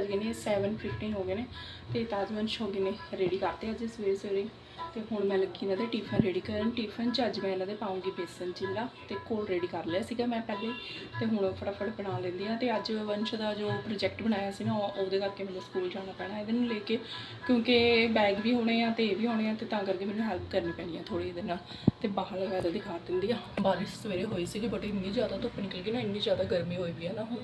Vlog ਹੈ ਸਵੇਰ ਦੇ ਵੱਜ ਗਏ ਨੇ 7:15 ਹੋ ਗਏ ਨੇ ਤੇ ਤਾਜਵੰਸ਼ ਹੋ ਗਏ ਨੇ ਰੈਡੀ ਕਰਤੇ ਅੱਜ ਸਵੇਰੇ ਸਵੇਰੇ। ਤੇ ਹੁਣ ਮੈਂ ਲੱਗੀ ਇਹਨਾਂ ਦੇ ਟਿਫਨ ਰੈਡੀ ਕਰਨ। ਟਿਫਨ ਚ ਅੱਜ ਮੈਂ ਇਹਨਾਂ ਦੇ ਪਾਉਂਗੀ ਬੇਸਨ ਚਿੱਲਾ ਤੇ ਕੋਲ ਰੈਡੀ ਕਰ ਲਿਆ ਸੀਗਾ ਮੈਂ ਪਹਿਲੇ। ਤੇ ਹੁਣ ਫਟਾਫਟ ਬਣਾ ਲੈਂਦੀ ਆ ਤੇ ਅੱਜ ਵੰਸ਼ ਦਾ ਜੋ ਪ੍ਰੋਜੈਕਟ ਬਣਾਇਆ ਸੀ ਨਾ, ਉਹ- ਉਹਦੇ ਕਰਕੇ ਮੈਨੂੰ ਸਕੂਲ ਜਾਣਾ ਪੈਣਾ ਇਹਦੇ ਨੂੰ ਲੈ ਕੇ। ਕਿਉਂਕਿ ਬੈਗ ਵੀ ਹੋਣੇ ਆ ਤੇ ਇਹ ਵੀ ਹੋਣੇ ਆ ਤੇ ਤਾਂ ਕਰਕੇ ਮੈਨੂੰ ਹੈਲਪ ਕਰਨੀ ਪੈਣੀ ਆ ਥੋੜੀ ਇਹਦੇ ਨਾਲ। ਤੇ ਬਾਹਰ ਲਗਾ ਦਿਖਾ ਦਿੰਦੀ ਆ। ਬਾਰਿਸ਼ ਸਵੇਰੇ ਹੋਈ ਸੀਗੀ ਬਟ ਇੰਨੀ ਜ਼ਿਆਦਾ ਧੁੱਪ ਨਿਕਲ ਗਈ ਨਾ, ਇੰਨੀ ਜ਼ਿਆਦਾ ਗਰਮੀ ਹੋਈ ਵੀ ਆ ਨਾ ਹੁਣ।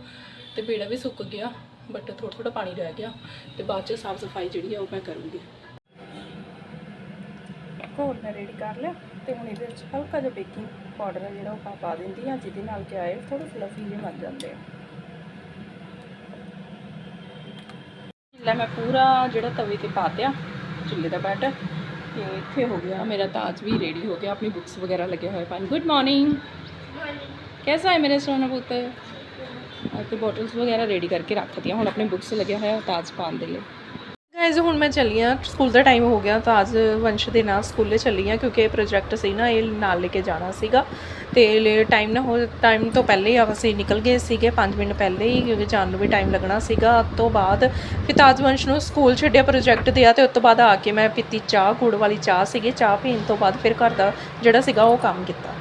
ਤੇ ਪੇੜਾ ਵੀ ਸੁੱਕ ਗਿਆ। ਬਟ ਥੋੜਾ ਥੋੜਾ ਪਾਣੀ ਰਹਿ ਗਿਆ ਤੇ ਬਾਅਦ ਚ ਸਾਫ਼ ਸਫ਼ਾਈ ਜਿਹੜੀ ਆ ਉਹ ਮੈਂ ਕਰੂੰਗੀ। ਘੋਲ ਮੈਂ ਰੈਡੀ ਕਰ ਲਿਆ ਤੇ ਹੁਣ ਇਹਦੇ ਵਿੱਚ ਹਲਕਾ ਜਿਹਾ ਬੇਕਿੰਗ ਪਾਊਡਰ ਜਿਹੜਾ ਉਹ ਪਾ ਦਿੰਦੀ ਆ ਜਿਹਦੇ ਨਾਲ ਕਿ ਆਏ ਥੋੜਾ ਫਲਫੀ ਜਿਹੇ ਬਣ ਜਾਂਦੇ ਆ। ਲੈ ਮੈਂ ਪੂਰਾ ਜਿਹੜਾ ਤਵੇ ਤੇ ਪਾ ਦਿਆ ਚੁੱਲ੍ਹੇ ਦਾ ਬੈਟਰ ਤੇ ਇੱਥੇ ਹੋ ਗਿਆ ਮੇਰਾ ਤਾਜ ਵੀ ਰੈਡੀ ਹੋ ਗਿਆ ਆਪਣੀ ਬੁੱਕਸ ਵਗੈਰਾ ਲੱਗੇ ਹੋਏ ਪਾਣੀ ਗੁੱਡ ਮਾਰਨਿੰਗ ਮਾਰਨਿੰਗ ਕੈਸਾ ਹੈ ਮੇਰੇ ਸੋਨਾ ਪੁੱਤ? ਤੇ ਬੋਟਲਸ ਵਗੈਰਾ ਰੈਡੀ ਕਰਕੇ ਰੱਖ ਦਿੱਤੀਆਂ ਹੁਣ ਆਪਣੇ ਬੁੱਕਸ ਲੱਗਿਆ ਹੋਇਆ ਤਾਜ ਪਾਉਣ ਦੇ ਲਈ। ਗਾਇਜ਼ ਹੁਣ ਮੈਂ ਚੱਲੀ ਆ। ਸਕੂਲ ਦਾ ਟਾਈਮ ਹੋ ਗਿਆ। ਤਾਂ ਅੱਜ ਵੰਸ਼ ਦੇ ਨਾਲ ਸਕੂਲੇ ਚੱਲੀ ਆ ਕਿਉਂਕਿ ਇਹ ਪ੍ਰੋਜੈਕਟ ਸੀ ਨਾ, ਇਹ ਨਾਲ ਲੈ ਕੇ ਜਾਣਾ ਸੀਗਾ। ਤੇ ਟਾਈਮ ਨਾ ਹੋ ਟਾਈਮ ਤੋਂ ਪਹਿਲੇ ਹੀ ਅਸੀਂ ਨਿਕਲ ਗਏ ਸੀਗੇ। 5 ਮਿੰਟ ਪਹਿਲੇ ਹੀ ਕਿਉਂਕਿ ਜਾਣ ਨੂੰ ਵੀ ਟਾਈਮ ਲੱਗਣਾ ਸੀਗਾ। ਉਸ ਤੋਂ ਬਾਅਦ ਫਿਰ ਤਾਜ ਵੰਸ਼ ਨੂੰ ਸਕੂਲ ਛੱਡਿਆ ਪ੍ਰੋਜੈਕਟ ਦਿਆ ਤੇ ਉਸ ਤੋਂ ਬਾਅਦ ਆ ਕੇ ਮੈਂ ਪੀਤੀ ਚਾਹ, ਗੁੜ ਵਾਲੀ ਚਾਹ ਸੀਗੀ। ਚਾਹ ਪੀਣ ਤੋਂ ਬਾਅਦ ਫਿਰ ਘਰ ਦਾ ਜਿਹੜਾ ਸੀਗਾ ਉਹ ਕੰਮ ਕੀਤਾ।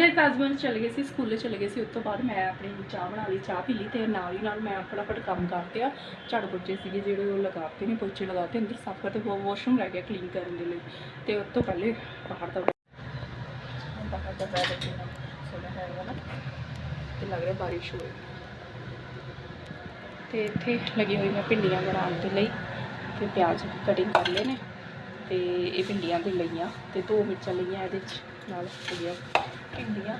ਗਏ ਤਾਜਮਨ ਚਲੇ ਗਏ ਸੀ ਸਕੂਲੇ ਚਲੇ ਗਏ ਸੀ। ਉਸ ਤੋਂ ਬਾਅਦ ਮੈਂ ਆਪਣੀ ਚਾਹ ਬਣਾ ਲਈ, ਚਾਹ ਪੀ ਲਈ ਤੇ ਨਾਲ ਹੀ ਨਾਲ ਮੈਂ ਫਟਾਫਟ ਕੰਮ ਕਰਦੇ ਆ ਝਾੜੂ ਪੋਚੇ ਸੀਗੇ ਜਿਹੜੇ ਉਹ ਲਗਾਤੇ ਨੇ, ਪੋਚੇ ਲਗਾਤੇ, ਅੰਦਰ ਸਾਫ਼ ਕਰਦੇ ਵਾਸ਼ਰੂਮ ਰਹਿ ਗਿਆ ਕਲੀਨ ਕਰਨ ਦੇ ਲਈ। ਤੇ ਉਸ ਤੋਂ ਪਹਿਲੇ ਬਾਹਰ ਦਾ ਬਾਹਰ ਦਾ ਵੈਦਰ ਕਿੰਨਾ ਸੋਹਣਾ ਹੈਗਾ ਨਾ, ਤੇ ਲੱਗ ਰਿਹਾ ਬਾਰਿਸ਼ ਹੋਈ। ਤੇ ਇੱਥੇ ਲੱਗੀ ਹੋਈ ਮੈਂ ਭਿੰਡੀਆਂ ਬਣਾਉਣ ਦੇ ਲਈ, ਤੇ ਪਿਆਜ਼ ਕਟਿੰਗ ਕਰ ਲਏ ਨੇ। ਤੇ ਇਹ ਭਿੰਡੀਆਂ ਵੀ ਲਈਆਂ ਤੇ ਦੋ ਮਿਰਚਾਂ ਲਈਆਂ ਇਹਦੇ ਚ, ਨਾਲ ਹੋਈਆਂ ਭਿੰਡੀਆਂ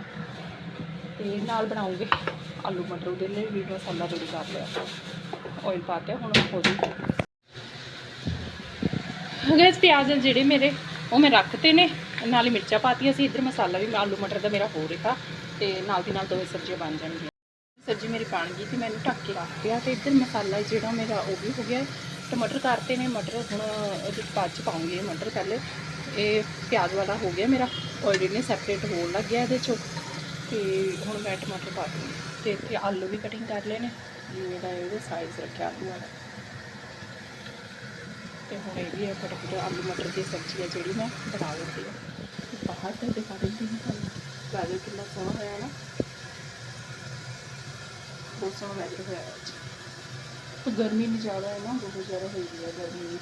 ਤੇ ਨਾਲ ਬਣਾਉਂਗੇ ਆਲੂ ਮਟਰ, ਉਹਦੇ ਲਈ ਵੀ ਮਸਾਲਾ ਰੈਡੀ ਕਰ ਲਿਆ। ਆਇਲ ਪਾ ਕੇ ਹੁਣ ਹੋ ਜੂ ਗੈਸ ਪਿਆਜ਼ ਜਿਹੜੇ ਮੇਰੇ, ਉਹ ਮੈਂ ਰੱਖਤੇ ਨੇ, ਨਾਲ ਹੀ ਮਿਰਚਾਂ ਪਾਤੀਆਂ ਸੀ, ਇੱਧਰ ਮਸਾਲਾ ਵੀ, ਆਲੂ ਮਟਰ ਦਾ ਮੇਰਾ ਹੋ ਰਿਹਾ ਤੇ ਨਾਲ ਦੀ ਨਾਲ ਦੋਵੇਂ ਸਬਜ਼ੀਆਂ ਬਣ ਜਾਣਗੀਆਂ। ਸਬਜ਼ੀ ਮੇਰੀ ਬਣ ਗਈ ਤੇ ਮੈਨੂੰ ਢੱਕ ਕੇ ਰੱਖ ਦਿਆ ਤੇ ਇੱਧਰ ਮਸਾਲਾ ਜਿਹੜਾ ਮੇਰਾ, ਉਹ ਵੀ ਹੋ ਗਿਆ। ਟਮਾਟਰ ਕਰਤੇ ਨੇ, ਮਟਰ ਹੁਣ ਇਹਦੇ ਬਾਅਦ ਚ ਪਾਉਂਗੀ ਮਟਰ ਪਹਿਲੇ। ਇਹ ਪਿਆਜ਼ ਵਾਲਾ ਹੋ ਗਿਆ ਮੇਰਾ ਆਲਰੇਡੀ ਸੈਪਰੇਟ ਹੋਣ ਲੱਗ ਗਿਆ ਇਹਦੇ ਚੋਂ। ਤੇ ਹੁਣ ਮੈਂ ਟਮਾਟਰ ਪਾ ਦੂੰਗੀ ਤੇ ਇੱਥੇ ਆਲੂ ਵੀ ਕਟਿੰਗ ਕਰ ਲਏ ਨੇ। ਜਿਵੇਂ ਦਾ ਇਹਦੇ ਸਾਈਜ਼ ਰੱਖਿਆ ਆਲੂ ਵਾਲਾ। ਤੇ ਹੁਣ ਇਹ ਵੀ ਹੈ ਫਟਾਫਟ ਆਲੂ, ਮਟਰ ਦੀ ਸਬਜ਼ੀ ਹੈ ਜਿਹੜੀ ਮੈਂ ਬਣਾ ਲੈਂਦੀ ਹਾਂ। ਬਾਹਰ ਤੇ ਦਿਖਾ ਦਿੰਦੀ ਹਾਂ ਤੁਹਾਨੂੰ। ਵੈਦਰ ਕਿੰਨਾ ਸੋਹਣਾ ਹੋਇਆ ਨਾ। ਬਹੁਤ ਸੋਹਣਾ ਵੈਦਰ ਹੋਇਆ ਅੱਜ। ਤਾਂ ਗਰਮੀ ਨਹੀਂ ਜ਼ਿਆਦਾ ਹੈ ਨਾ ਬਹੁਤ ਜ਼ਿਆਦਾ ਹੋਈ ਹੈ ਗਰਮੀ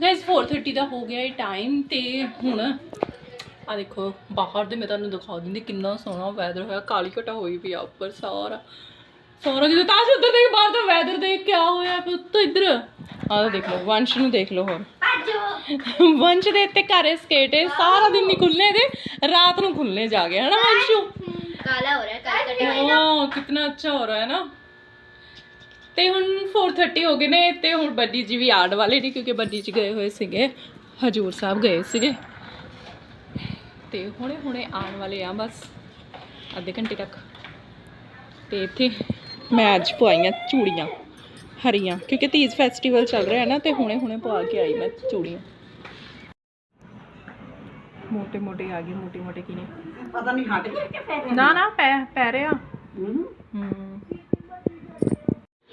ਗਾਇਸ 4:30 ਦਾ ਹੋ ਗਿਆ ਇਹ ਟਾਈਮ ਤੇ ਹੁਣ ਆ ਦੇਖੋ ਬਾਹਰ ਦੇ ਮੈਂ ਤੁਹਾਨੂੰ ਦਿਖਾ ਦਿੰਦੀ ਕਿੰਨਾ ਸੋਹਣਾ ਵੈਦਰ ਹੋਇਆ ਕਾਲੀ ਘਟਾ ਹੋਈ ਵੀ ਆ ਉੱਪਰ ਸਾਰਾ। ਸਾਰਾ ਜਦੋਂ ਤਾਂ ਉੱਧਰ ਦੇ ਬਾਹਰ ਦਾ ਵੈਦਰ ਦੇਖ ਕੇ ਆ ਹੋਇਆ ਉੱਤੋਂ ਇੱਧਰ। ਆ ਦੇਖ ਲਓ ਵੰਸ਼ ਨੂੰ ਦੇਖ ਲਓ ਹੋਰ। ਵੰਸ਼ ਦੇ ਇੱਥੇ ਘਰੇ ਸਕੇਟ ਹੈ ਸਾਰਾ ਦਿਨ ਨਹੀਂ ਖੁੱਲਨੇ ਦੇ ਰਾਤ ਨੂੰ ਖੁੱਲਨੇ ਜਾ ਗਏ ਹਨਾ ਵੰਸ਼ੂ? ਕਾਲਾ ਹੋ ਰਿਹਾ ਕਾਲਾ ਕਿੰਨਾ ਅੱਛਾ ਹੋ ਰਿਹਾ ਹੈ ਨਾ। ਤੇ ਹੁਣ 4:30 ਹੋ ਗਏ ਨੇ ਤੇ ਹੁਣ ਬੱਡੀ ਜੀ ਵੀ ਆੜ ਵਾਲੇ ਨਹੀਂ ਕਿਉਂਕਿ ਬੱਡੀ ਚ ਗਏ ਹੋਏ ਸੀਗੇ ਹਜੂਰ ਸਾਹਿਬ ਗਏ ਸੀਗੇ। ਤੇ ਹੁਣੇ ਹੁਣੇ ਆਉਣ ਵਾਲੇ ਆ ਬਸ ਅੱਧੇ ਘੰਟੇ ਤੱਕ। ਤੇ ਇੱਥੇ ਮੈਂ ਅੱਜ ਪਵਾਈਆਂ ਚੂੜੀਆਂ ਹਰੀਆਂ ਕਿਉਂਕਿ ਤੀਜ ਫੈਸਟੀਵਲ ਚੱਲ ਰਿਹਾ ਹੈ ਨਾ ਤੇ ਹੁਣੇ ਹੁਣੇ ਪਵਾ ਕੇ ਆਈ ਮੈਂ ਚੂੜੀਆਂ। ਮੋਟੇ ਮੋਟੇ ਆ ਗਏ ਮੋਟੇ ਮੋਟੇ ਕਿਨੇ? ਪਤਾ ਨਹੀਂ ਹਟ ਫੇਰ ਨਾ ਨਾ ਪੈ ਪੈ ਰਿਹਾ। ਹੂੰ।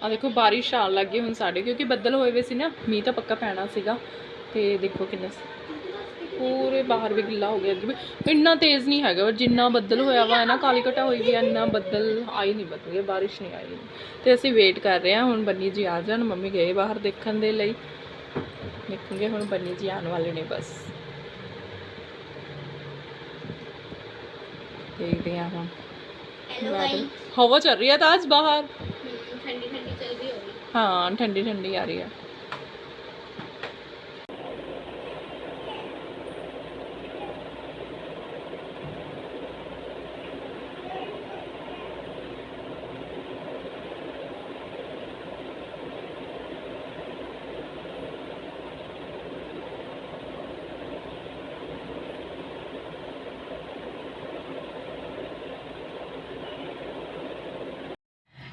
ਆ ਦੇਖੋ ਬਾਰਿਸ਼ ਆਣ ਲੱਗੀ ਹੁਣ ਸਾਡੇ ਕਿਉਂਕਿ ਬੱਦਲ ਹੋਏ ਹੋਏ ਸੀ ਨਾ ਮੀਂਹ ਤਾਂ ਪੱਕਾ ਪੈਣਾ ਸੀਗਾ। ਤੇ ਦੇਖੋ ਕਿੰਨਾ ਪੂਰੇ ਬਾਹਰ ਵੀ ਗਿੱਲਾ ਹੋ ਗਿਆ ਅੱਗੇ ਇੰਨਾ ਤੇਜ਼ ਨਹੀਂ ਹੈਗਾ ਜਿੰਨਾ ਬੱਦਲ ਹੋਇਆ ਵਾ ਹੈ ਨਾ ਕਾਲੀ ਘਟਾ ਹੋਈ ਵੀ ਇੰਨਾ ਬੱਦਲ ਆਈ ਨਹੀਂ ਬੱਦਲ ਗਿਆ ਬਾਰਿਸ਼ ਨਹੀਂ ਆਈ। ਤੇ ਅਸੀਂ ਵੇਟ ਕਰ ਰਹੇ ਹਾਂ ਹੁਣ ਬੰਨੀ ਜੀ ਆ ਜਾਣ ਮੰਮੀ ਗਏ ਬਾਹਰ ਦੇਖਣ ਦੇ ਲਈ। ਦੇਖਾਂਗੇ ਹੁਣ ਬੰਨੀ ਜੀ ਆਉਣ ਵਾਲੇ ਨੇ ਬਸ। ਦੇਖਦੇ ਹਾਂ ਹੁਣ। ਹਵਾ ਚੱਲ ਰਹੀ ਹੈ ਤਾਂ ਅੱਜ ਬਾਹਰ। हाँ ठंडी ठंडी आ रही है।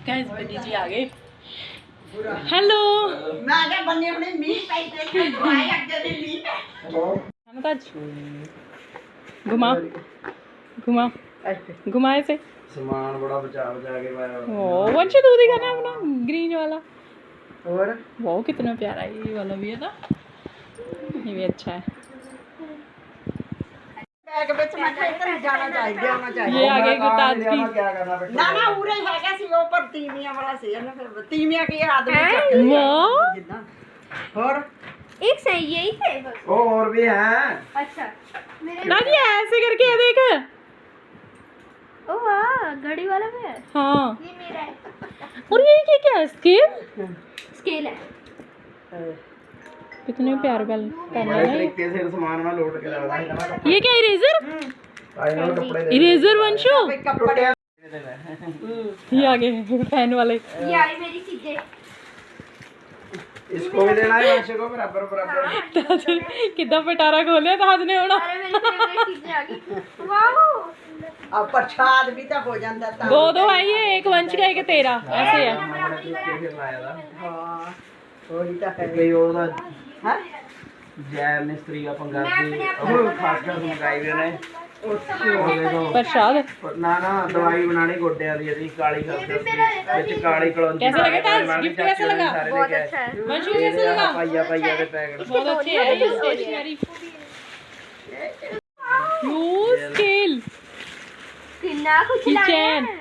गैस बनी जी आ गए। ਹੈਲੋ ਮੈਂ ਕਿਹਾ ਬੰਨੇ ਆਪਣੇ ਮੀਂਹ ਪੈ ਤੇ ਦੁਆਈ ਅੱਗੇ ਦੇ ਮੀਂਹ ਪੈ ਹਮ ਤਾਂ ਘੁਮਾ ਘੁਮਾ ਇੱਥੇ घुमाए से ਸਮਾਨ ਬੜਾ ਬਚਾ ਬਚਾ ਕੇ ਪਾਇਆ ਹੋਇਆ। ओ वंश तू दिखाना अपना ग्रीन वाला ਹੋਰ वो कितना प्यारा है ये वाला भी है ना ये भी अच्छा है ये आगे की ना ना उरे हैगा सी वो पर तीमिया वाला सी है ना फिर तीमिया के आदमी चक्कर वो और एक सही यही थे बस ओ और भी हैं अच्छा मेरे ना जी ऐसे करके ये देख ओ वाह घड़ी वाला भी है हाँ ये मेरा है और ये क्या क्या है स्केल स्केल है कितने प्यार कर करना है से सामान में लौट के लगा ये क्या इरेजर इरेजर वंशु ये आगे फैन वाले ये आई मेरी चीजें इसको भी देना है वंशु को बराबर बराबर कितना पिटारा खोले ताज ने होना अरे मेरी फेवरेट चीजें आ गई वाओ अब प्रसाद भी तो हो जाता था दो दो आई है एक वंश का एक तेरा ऐसे है हां थोड़ी तो है ਹੈ ਕਈ ਉਹਦਾ ਹਾਂ ਜੈ ਮਿਸਤਰੀ ਦਾ ਪੰਗਾ ਸੀ ਉਹ ਖਾਸ ਕਰ ਮੰਗਾਈ ਵੀ ਉਹਨੇ ਉਹ ਦੇਖੋ प्रसाद ਨਾ ਨਾ ਦਵਾਈ ਬਣਾਣੀ ਗੋਡਿਆਂ ਦੀ ਅਸੀਂ ਕਾਲੀ ਖਸਖਸ ਵਿੱਚ ਕਾਲੀ ਕਲੌਂਜੀ कैसा लगा ताज ਬਣਾਉਣੀ, गिफ्ट कैसा लगा ਸਾਰੇ बहुत ਲੈ ਕੇ अच्छा है वंशु कैसा ਆਏ। लगा ਪਾਈਆ ਪਾਈਆ ਦੇ ਪੈਕਟ बहुत अच्छे है ये स्टेशनरी यू स्केल कितना कुछ Kitchen. लाया है ये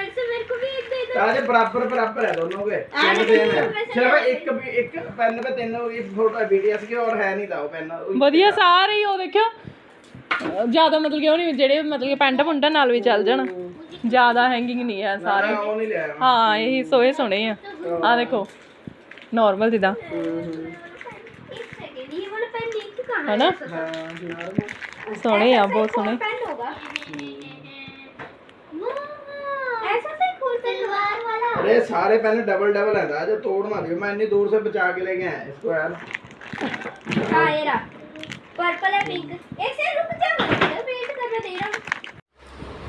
भी एक दे दो ਤਾਂ ਜੇ ਬਰਾਬਰ ਬਰਾਬਰ ਹੈ ਦੋਨੋਂ ਕੇ ਤਿੰਨ ਤਿੰਨ ਹੈ ਸਿਰਫ ਇੱਕ ਵੀ ਇੱਕ ਪੈਨ ਤੇ ਤਿੰਨ ਹੋਈ ਫੋਟੋ ਵੀਡੀਓਸ ਕੀ ਔਰ ਹੈ ਨਹੀਂ ਤਾਂ ਉਹ ਪੈਨ ਵਧੀਆ ਸਾਰੇ ਹੀ ਉਹ ਦੇਖਿਓ ਅਹ ਜ਼ਿਆਦਾ ਮਤਲਬ ਕਿ ਉਹ ਨਹੀਂ ਜਿਹੜੇ ਮਤਲਬ ਕਿ ਪੈਂਟ ਪੁੰਟਾਂ ਨਾਲ ਵੀ ਚੱਲ ਜਾਣ ਜ਼ਿਆਦਾ ਹੈਂਗਿੰਗ ਨਹੀਂ ਹੈ ਸਾਰੇ ਉਹ ਨਹੀਂ ਲਿਆ ਹਾਂ ਇਹੀ ਸੋਹੇ ਸੋਹਣੇ ਆ ਆ ਦੇਖੋ ਨਾਰਮਲ ਜਿੱਦਾਂ एक सेकंड ये वाला पेन नीचे कहाँ है ना? है ਸੋਹਣੇ ਆ ਬਹੁਤ ਸੋਹਣੇ पेन होगा बाहर वाला अरे सारे पेन डबल डबल है था जो तोड़ ना दियो मैं इतनी दूर से बचा के लेके आया इसको यार हाँ ये रहा पर्पल है पिंक एक से रुक जा मुझे वेट करने दे रहा हूँ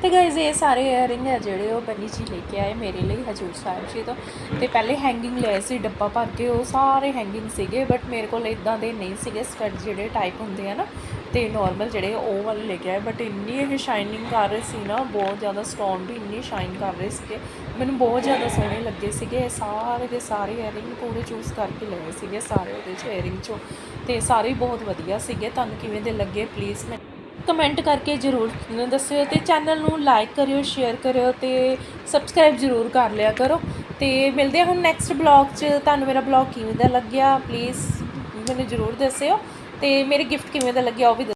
ਤੇ ਗਾਇਜ਼ ਇਹ ਸਾਰੇ ਇਅਰਿੰਗ ਹੈ ਜਿਹੜੇ ਉਹ ਬੰਨੀ ਜੀ ਲੈ ਕੇ ਆਏ ਮੇਰੇ ਲਈ ਹਜੂਰ ਸਾਹਿਬ ਜੀ ਤੋਂ ਤੇ ਪਹਿਲੇ ਹੈਂਗਿੰਗ ਲਏ ਸੀ ਡੱਬਾ ਭਰ ਕੇ ਉਹ ਸਾਰੇ ਹੈਂਗਿੰਗ ਸੀਗੇ ਬਟ ਮੇਰੇ ਕੋਲ ਇਦਾਂ ਦੇ ਨਹੀਂ ਸੀਗੇ ਸਟੱਡ ਜਿਹੜੇ ਟਾਈਪ ਹੁੰਦੇ ਆ ਨਾ ਅਤੇ ਨੋਰਮਲ ਜਿਹੜੇ ਉਹ ਵਾਲੇ ਲੈ ਕੇ ਆਏ। ਬਟ ਇੰਨੀ ਇਹ ਸ਼ਾਈਨਿੰਗ ਕਰ ਰਹੇ ਸੀ ਨਾ, ਬਹੁਤ ਜ਼ਿਆਦਾ ਸਟੋਨ ਵੀ ਇੰਨੀ ਸ਼ਾਈਨ ਕਰ ਰਹੇ ਸੀਗੇ। ਮੈਨੂੰ ਬਹੁਤ ਜ਼ਿਆਦਾ ਸੋਹਣੇ ਲੱਗੇ ਸੀਗੇ। ਇਹ ਸਾਰੇ ਦੇ ਸਾਰੇ ਇਅਰਿੰਗ ਪੂਰੇ ਚੂਜ਼ ਕਰਕੇ ਲਏ ਸੀਗੇ, ਸਾਰੇ ਉਹਦੇ ਚ ਇਅਰਿੰਗ ਚੋਂ। ਤੇ ਸਾਰੇ ਬਹੁਤ ਵਧੀਆ ਸੀਗੇ। ਤੁਹਾਨੂੰ ਕਿਵੇਂ ਦੇ ਲੱਗੇ ਪਲੀਜ਼ ਮੈਂ ਕਮੈਂਟ ਕਰਕੇ ਜਰੂਰ ਦੱਸਿਓ ਤੇ ਚੈਨਲ ਨੂੰ ਲਾਈਕ ਕਰਿਓ ਸ਼ੇਅਰ ਕਰਿਓ ਤੇ ਸਬਸਕ੍ਰਾਈਬ ਜਰੂਰ ਕਰ ਲਿਆ ਕਰੋ। ਤੇ ਮਿਲਦੇ ਹਾਂ ਹੁਣ ਨੈਕਸਟ ਬਲੌਗ 'ਚ। ਤੁਹਾਨੂੰ ਮੇਰਾ ਬਲੌਗ ਕਿਵੇਂ ਦਾ ਲੱਗਿਆ ਪਲੀਜ਼ ਮੈਨੂੰ ਜਰੂਰ ਦੱਸਿਓ। ਅਤੇ ਮੇਰੇ ਗਿਫਟ ਕਿਵੇਂ ਦਾ ਲੱਗਿਆ ਉਹ ਵੀ